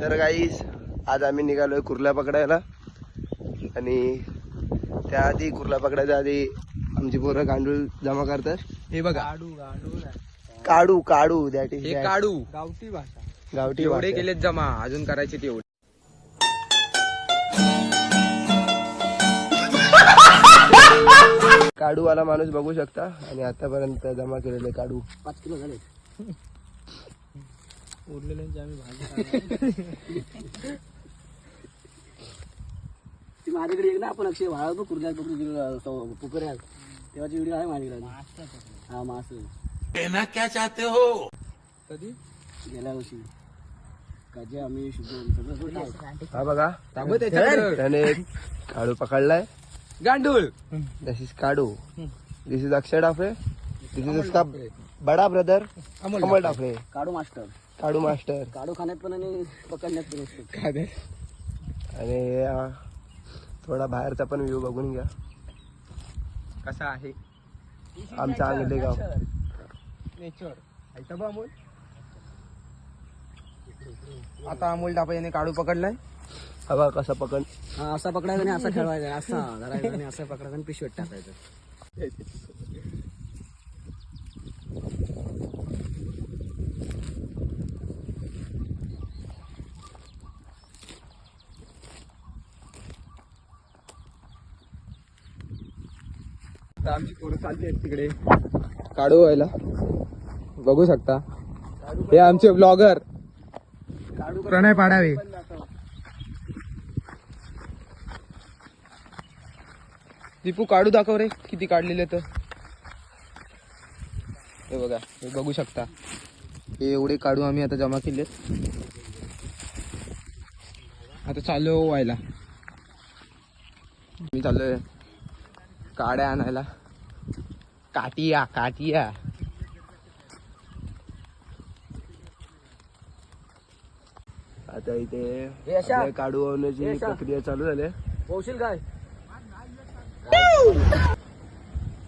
तर गाईस आज आम्ही निघालोय कुर्ला पकडायला. आणि त्याआधी कुर्ला पकडायच्या आधी आमची पोरं गांडूळ जमा करतात. हे बघा. गाडू गाडू काढू काढू दॅट इज हे काढू गावठी भाषा. गावठी एवढे. केलेत जमा अजून करायचे तेवढे काढू वाला माणूस बघू शकता. आणि आतापर्यंत जमा केलेले काढू पाच किलो झाले उरलेल्यांची आम्ही भाजी ती माझ्याकडे एक ना आपण अक्षय वाळा बघ कुर्ल्यात पकडून पुकऱ्यात. तेव्हाची व्हिडिओ आहे माझ्याकडे. हा मास कधी? गेल्या वर्षी. काजे आम्ही. हा बघा. त्याने पकडलाय. गांडूळ. दिस इज काढू दिस is Akshay Daphare this is उसका बडा ब्रदर अमोल डाफरे काढू मास्टर. काढू मास्टर. काढू खाण्यात पण आणि पकडण्यात पण असतो. आणि अं, थोडा बाहेरचा पण व्ह्यू बघून घ्या. कसा आहे? आमचा अंगले गाव. नेचर. अमोल. आता अमोल डापा याने काढू पकडलाय. हवा कसा पकड. हा असा पकडायचा आणि असा खेळवायचा. असा धरायचा आणि असं पकडायचं आणि पिशवीत टाकायचं. आमची पोरं चालली आहेत तिकडे. काढू व्हायला? बघू शकता. हे आमचे ब्लॉगर प्रणय पाडावे. दीपू काढू दाखव रे किती काढलेले तर हे बघा हे बघू शकता. हे एवढे काढू आम्ही आता जमा केलेत. आता चालू व्हायला. मी चाललोय काड्या आणायला. काटिया काटिया आता इथे हे काढू होण्याची हे? प्रक्रिया चालू झाली आहे. पोहशील काय?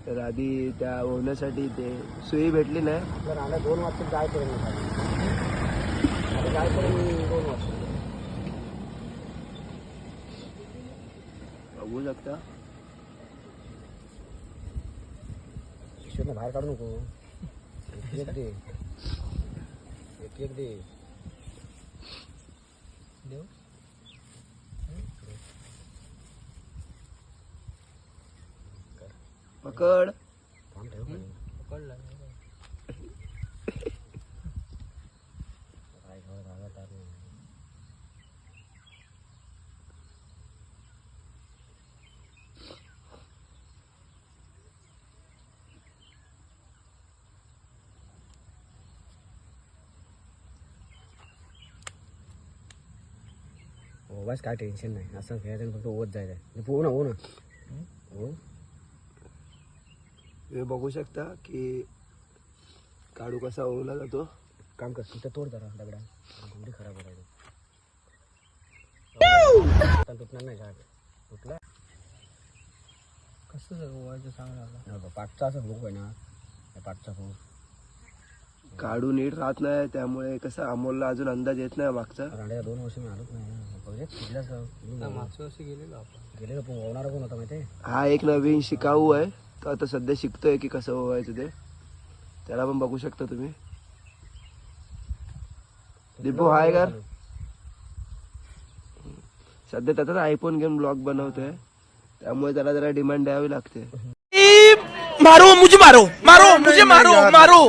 तर आधी त्या होण्यासाठी ते सुई भेटली नाही. तर आला दोन वाजता जायपर्यंत आता जायपर्यंत दोन वाजता. बघू शकता. पिशवीतनं बाहेर काढू नको. एक एक दे. एक एक दे. देऊ पकड. थांब ठेव. पकडला काय खावं लागत आहे. हो बस काय टेन्शन नाही. असं खेळायचं फक्त ओत जायचं. पोहू ना हो ना. हो. तुम्ही बघू शकता की काढू कसा ओवला जातो. काम कर तिथं तोड जरा दगडा. गुंडी खराब करायचं आता तुटणार नाही झाड. तुटला? कसं ओवायचं सांग पाठचा असं भोग आहे ना. पाठचा भोग. काढू नीट राहत नाही त्यामुळे कसं अमोलला अजून अंदाज येत नाही मागचा. दोन वर्ष मी आलोच नाही. ना बघे तिथल्याच मागच्या वर्षी गेलेलो आपण. गेलेलो पण ओवणारा कोण होता माहिती हा एक नवीन शिकाऊ आहे. तो आता सध्या शिकतोय की कसं ओवायचं ते. त्याला पण बघू शकता तुम्ही. दीपू हाय कर सध्या त्याचाच आयफोन घेऊन ब्लॉग बनवतोय. त्यामुळे त्याला जरा डिमांड द्यावी लागते. मारो मुझे मारो मारो मुझे मारो मारो।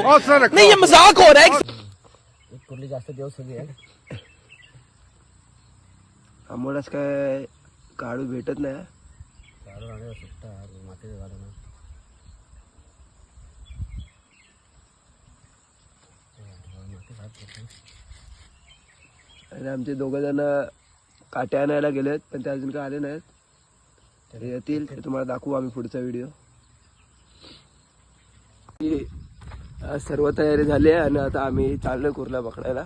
नहीं ये मजाक हो रहा है। एक कुर्ली जास्त दिवस सगळी आहे अमोलाच काय काढू भेटत नाही सुट्टा मातीचं ना. आणि आमचे दोघं जण काट्या आणायला गेलेत पण ते अजून काय आले नाहीत. येतील ते तुम्हाला दाखवू आम्ही पुढचा व्हिडिओ सर्व तयारी झाली आहे आणि आता आम्ही चाललोय कुर्ला पकडायला.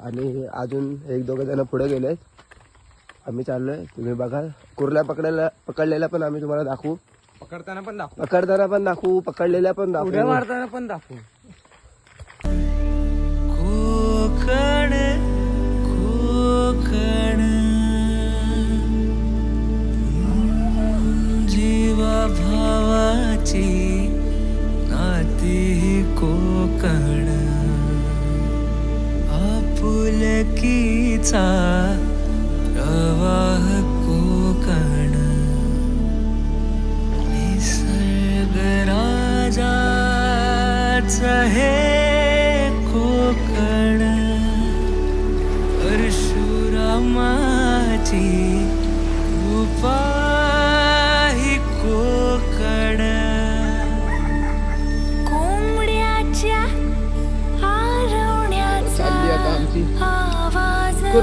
आणि अजून एक दोघं जण पुढे गेलेत आम्ही चाललोय. तुम्ही बघा कुर्ला पकडायला पकडलेला पण आम्ही तुम्हाला दाखवू. पकडताना पण दाखव. पकडताना पण दाखवू पकडलेल्या पण दाखवू. मारताना पण दाखव. कोकण कोकण. भावाची नाती कोकण. आपुलकीचा प्रवाह कोकण.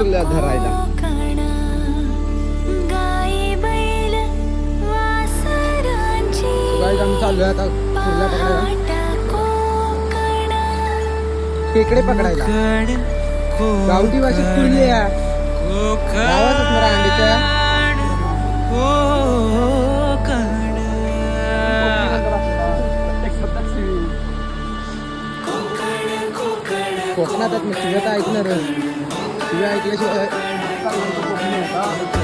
कुर्ल्या धरायला. आम्ही चाललोय आता पकडायला. खेकडे गावठी भाषेत कुर्ली आहे. गावात असणार आहे अंडीच्या कोकणात आहेत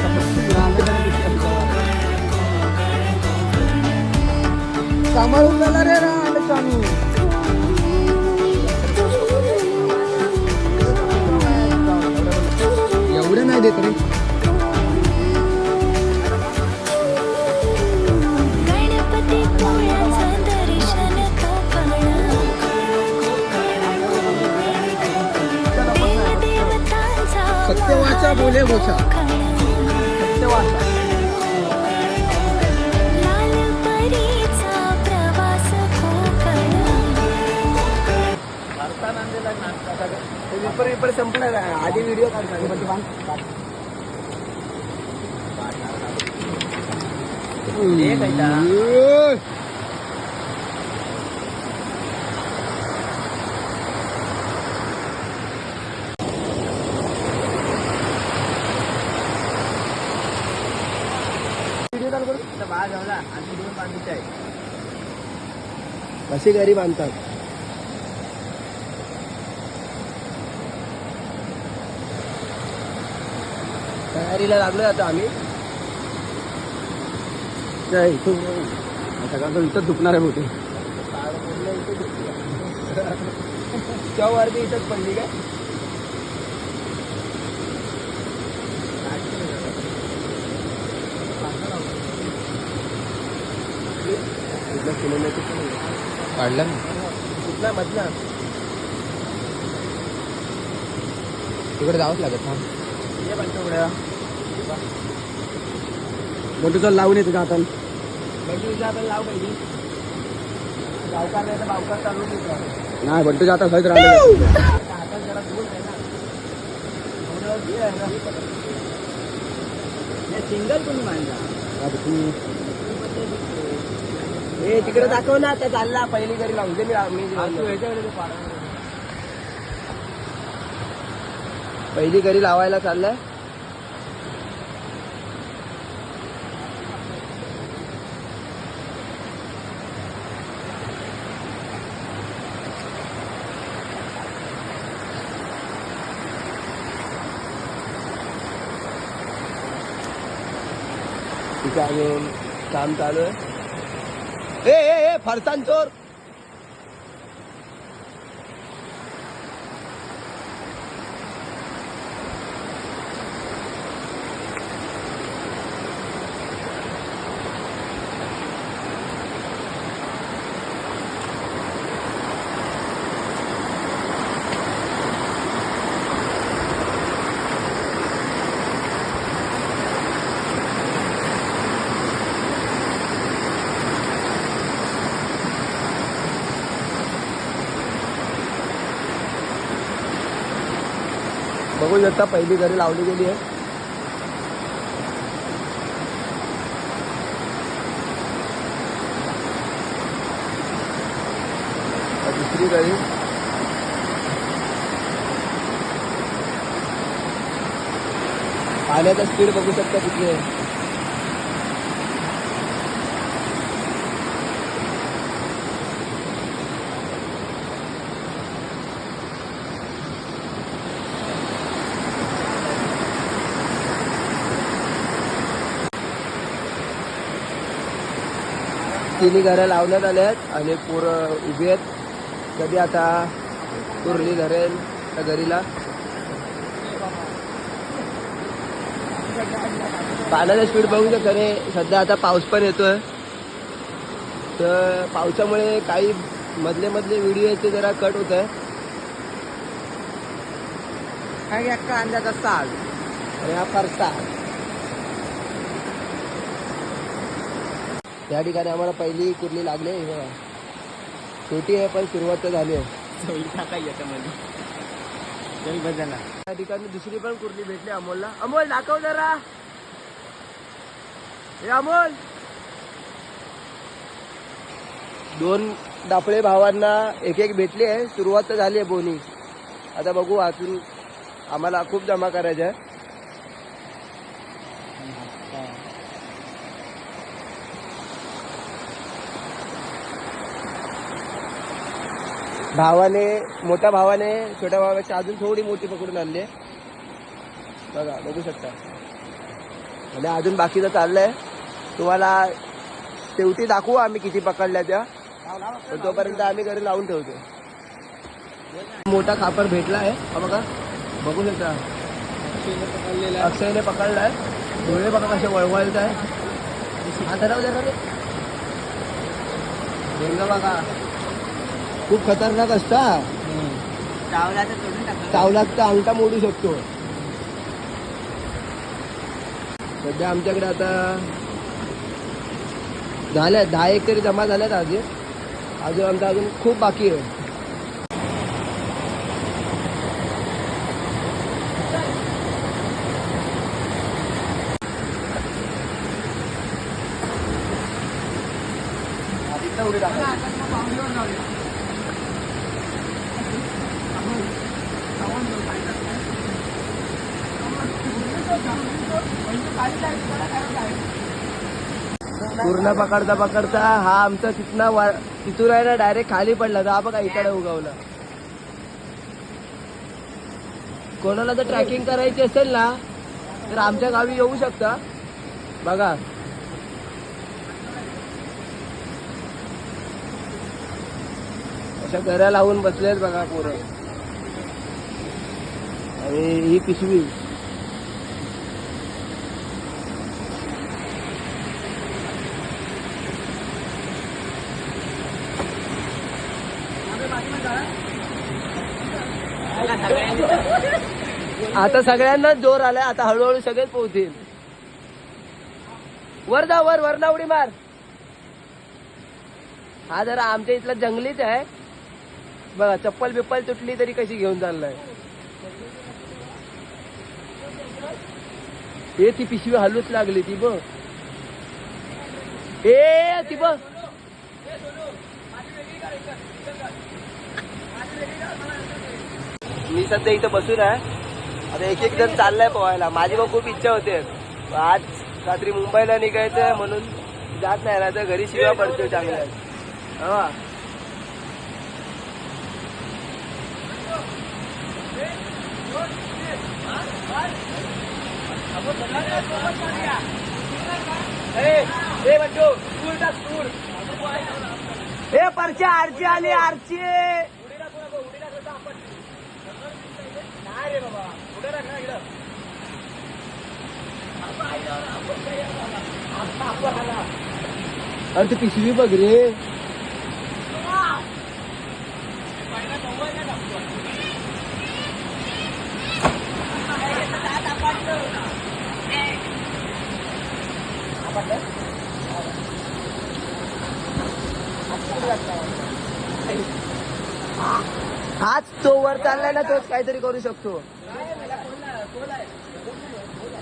मग शिव्या तर ऐकणार शिव्या ऐकल्याशिवाय सांभाळून झाला रे रांड चालू एवढं नाही पेपर पेपर संपणार आहे. आधी व्हिडिओ काढतात पण ते बांध- हे काय ता? ओय. व्हिडिओ चालू आणि दोन कशी घरी बांधतात तयारीला लागलोय आता आम्ही. इथून तो इथं दुखणार आहे मोठी वरती इथंच पडली काय? काढलं ना. कुठला मधला? तिकडे जावंच लागत हा ये मोठं चल लावून येते हाताला लाव पाहिजे गावकार नाही तर चालू नाही बंटू जाता खत राहिलं हातात जरा दूर आहे ना. एवढं आहे ना. सिंगल कोणी मांडला. ए तिकडे दाखव ना आता चालला पहिली घरी लावून दे मी मी पहिली घरी लावायला चाललाय? तिथे अजून काम चालू आहे. ए ए फरसान चोर. बघू शकता पहिली घरी लावली गेली आहे. दुसरी घरी पाण्याचा स्पीड बघू शकता किती आहे. तिन्ही घरं लावण्यात आले आहेत आणि पोरं उभी आहेत. कधी आता कुर्ली धरेल त्या घरीला? पाण्याचा स्पीड बघू शकता रे सध्या आता पाऊस पण येतोय. तर पावसामुळे काही मधले मधले व्हिडिओ आहेत ते जरा कट होत आहे काही अक्का अंदाज असतात आणि हा परसा त्या ठिकाणी आम्हाला पहिली कुर्ली लागली आहे, बघा. छोटी आहे पण सुरुवात तर झाली आहे. त्या ठिकाणी दुसरी पण कुर्ली भेटली अमोलला. अमोल दाखव जरा. हे अमोल! दोन डापळे भावांना एक एक भेटली आहे. सुरुवात तर झाली आहे बोनी. आता बघू अजून आम्हाला खूप जमा करायचं आहे. भावाने मोठ्या भावाने छोट्या भावापेक्षा अजून थोडी मोठी पकडून आणली आहे. बघा बघू शकता. आणि अजून बाकीचं चाललंय. तुम्हाला शेवटी दाखवू आम्ही किती पकडल्या त्या. पण तोपर्यंत आम्ही घरी लावून ठेवतो. मोठा कापड भेटला आहे. हा बघा बघू शकता. अक्षयने पकडलाय. डोळे बघा कसे वळवळत आहे हा धराव जरा बघा. खूप खतरनाक असता चावलात तर अंगठा मोडू शकतो. सध्या आमच्याकडे आता झाल्यात दहा एक तरी जमा झाल्यात अजून अजून आमचा अजून खूप बाकी आहे. पूर्ण पकडता पकडता. हा आमचा तिथनं वा- तिथून आहे ना डायरेक्ट खाली पडला तर हा बघा इकडे उगवला कोणाला जर ट्रॅकिंग करायची असेल ना तर आमच्या गावी येऊ शकता. बघा. अशा घरा लावून बसलेत बघा पोरं. आणि ही पिशवी. आता सगळ्यांनाच जोर आलाय आता हळूहळू सगळेच पोहतील वर जा वर वरना उडी मार. हा जरा आमच्या इथला जंगलीच आहे. बघा चप्पल बिप्पल तुटली तरी कशी घेऊन चाललाय. ए ती पिशवी हलूच लागली ती बघ. ए ती बघ. मी सध्या इथं बसून आहे. आता एक एक जण चाललाय पोहायला. माझी पण खूप इच्छा होते. आज रात्री मुंबईला निघायचंय म्हणून जात नाही ना घरी शिवा पडतो चांगल्या. हा हे परच्या आरची आली आरची. अरे ती पिशवी बघ रे. हाच तो वर चाललाय ना तोच काहीतरी करू शकतो. 过 来我们有过来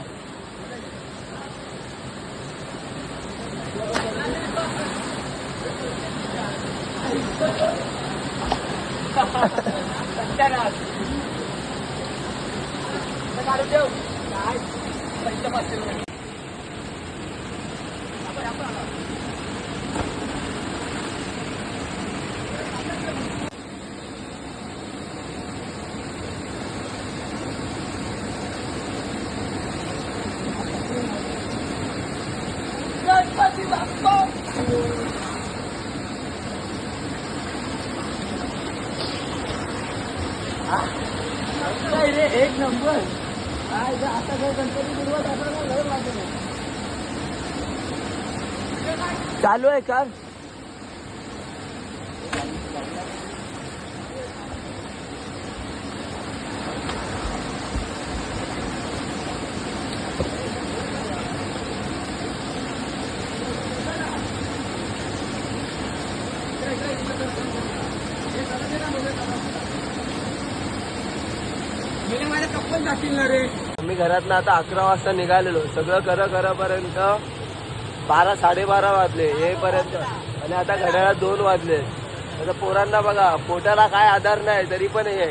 哈哈哈哈哈哈哈哈 नाही रे एक नंबर काय आता काय गणपती बुडवत आता काय झालं चालू आहे का? घरातनं आता अकरा वाजता निघालेलो. सगळं करा करापर्यंत बारा साडेबारा वाजले येईपर्यंत आणि आता घड्याला दोन वाजले. आता पोरांना बघा पोटाला काय आधार नाही तरी पण हे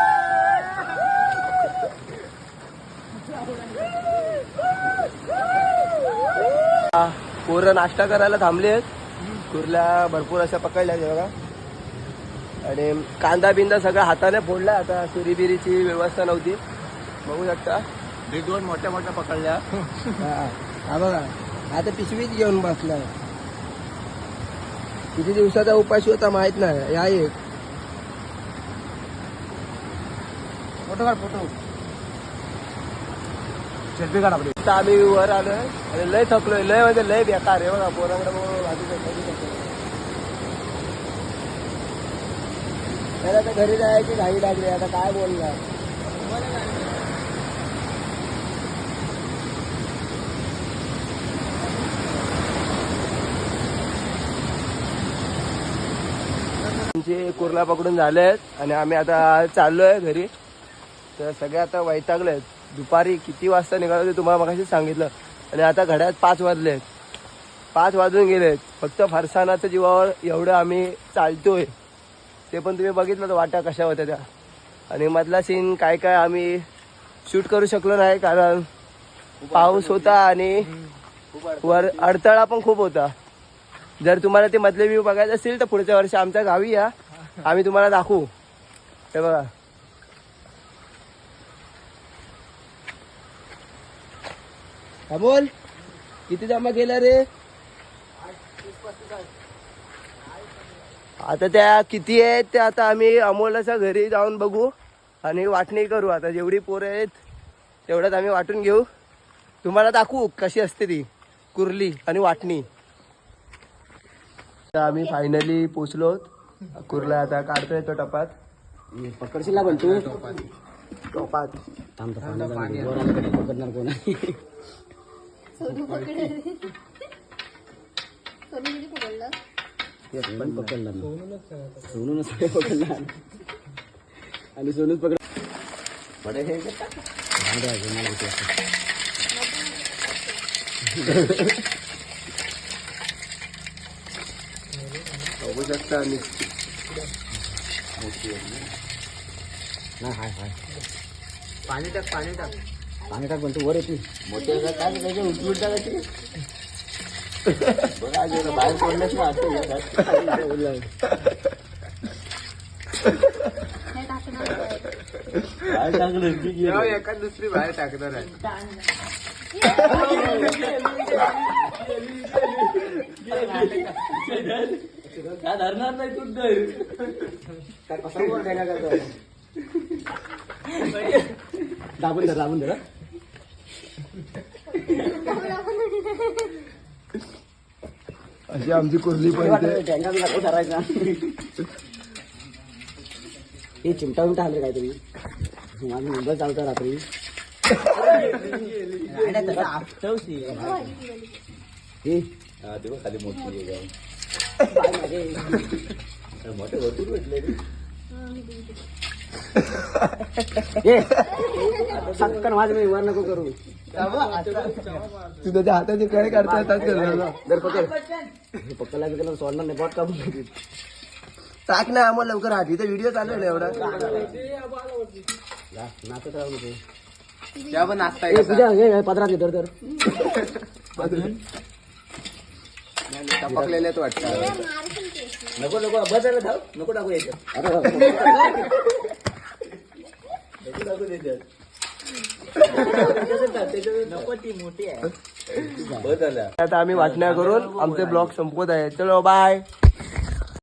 पोरं नाश्ता करायला थांबले आहेत. कुर्ल्या भरपूर अशा पकडल्या आहेत बघा. आणि कांदा बिंदा सगळं हाताने फोडला आता सुरी बिरीची व्यवस्था नव्हती. बघू शकता. हे दोन मोठ्या मोठ्या पकडल्या. हा. हा बघा. आता पिशवीच घेऊन बसलाय. किती दिवसाचा उपाशी होता माहीत नाही. या एक. फोटो काढ फोटो. सेल्फी काढा आपली तर आम्ही वर आलो आणि लय थकलोय. लय म्हणजे लय बेकार आहे बघा. पोरांकडे बघून तर आता घरी जायची घाई लागली. आता काय बोलणार? आमची कुर्ला पकडून झाले आहेत आणि आम्ही आता चाललोय घरी. तर सगळे आता वैतागले आहेत दुपारी किती वाजता निघालो ते तुम्हाला मगाशी सांगितलं. आणि आता घड्यात पाच वाजले आहेत. पाच वाजून गेलेत फक्त फरसाणाच्या जीवावर एवढं आम्ही चालतोय. ते पण तुम्ही बघितलं तर वाटा कशा होत्या त्या. आणि मधला सीन काय काय आम्ही शूट करू शकलो नाही कारण पाऊस होता आणि वर अडथळा पण खूप होता. जर तुम्हाला ते मधले व्ह्यू बघायचे असेल तर पुढच्या वर्षी आमच्या गावी या. आम्ही तुम्हाला दाखवू. हे बघा. अमोल किती जमा केला रे? आता त्या किती आहेत त्या आता आम्ही अमोलाच्या घरी जाऊन बघू आणि वाटणी करू. आता जेवढी पोरं आहेत तेवढ्यात आम्ही वाटून घेऊ. तुम्हाला दाखवू कशी असते ती कुर्ली आणि वाटणी. आता आम्ही फायनली पोचलो. कुर्ला आता काढतोय तो टपात. पकडशील ना पण तू? टोपात. थांब, कोण आहे? येस, पण पकडणार ना. सोनूनच नाही पकडणार आणि सोनूच पकड पडे हे. मला. बघू शकता आणि नाही हाय हाय. पाणी टाक पाणी टाक. पाणी टाक पण तू वर येते मोठे काय त्याच्या उठून टाकायची बघा आज एवढं बाहेर पडण्यास बाहेर टाकलं की गेलं. एखाद दुसरी बाहेर टाकणार आहे काय धरणार नाही तू काय कसा वर काय करतो दाबून धर दाबून धर अशी आमची कुर्ली करायचा हे चिमटा विमटा आलं काहीतरी माझी मुंबई चालतं रात्री. हे खाली मोठी मोठे भरपूर भेटले सक्कन माझं मी वर नको करू. तू त्याच्या हाताचे काय करता येतात? जर पकड हे पकडला की त्याला सोडणार नाही बॉट कापून टाक ना आम्हाला लवकर आठ इथे व्हिडिओ चालू आहे एवढा? नाचत राहू नको. त्या पण नाचता ए पूजा हे हे पदरात धर धर. टपकलेले वाटतं. नको नको बसायला धाव. नको टाकू याच्यात. आता धाव. नको टाकू त्याच्यात. नको ती मोठी आहे. आता आम्ही वाटण्या करून आमचे ब्लॉग संपवत आहे. चलो बाय